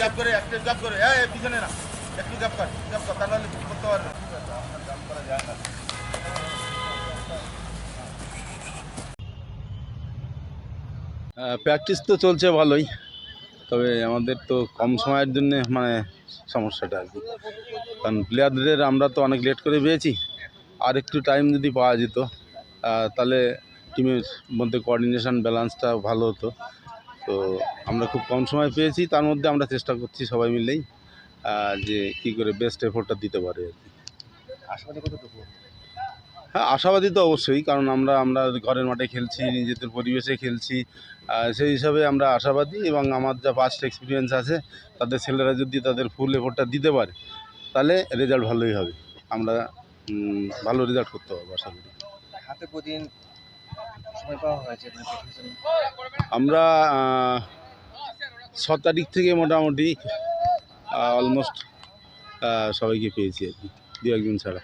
Gap করে একটা gap করে। এই পিছনে না। একটু গ্যাপ কর গ্যাপ কর, তাহলে করতে পারবে। প্র্যাকটিস তো চলছে ভালোই, তবে আমাদের তো কম সময়ের জন্য মানে সমস্যাটা আর কি। কারণ প্লেয়ারদের আমরা তো অনেক লেট করে পেয়েছি, আর একটু টাইম যদি পাওয়া যেত তাহলে টিমের মধ্যে কোঅর্ডিনেশন ব্যালেন্সটা ভালো হতো। তো আমরা খুব কম সময় পেয়েছি তার মধ্যে আমরা চেষ্টা করছি সবাই মিলেই যে কী করে বেস্ট এফোর্টটা দিতে পারে আর কি। হ্যাঁ আশাবাদী তো অবশ্যই কারণ আমরা আমরা ঘরের মাঠে খেলছি নিজেদের পরিবেশে খেলছি সেই হিসাবে আমরা আশাবাদী এবং আমার যা পাস্ট এক্সপিরিয়েন্স আছে তাদের ছেলেরা যদি তাদের ফুল এফোর্টটা দিতে পারে তাহলে রেজাল্ট ভালোই হবে। আমরা ভালো রেজাল্ট করতে পারব আশা করি। হাতে প্রতিদিন আমরা ছ তারিখ থেকে মোটামুটি অলমোস্ট সবাইকে পেয়েছি আর কি দু একজন ছাড়া।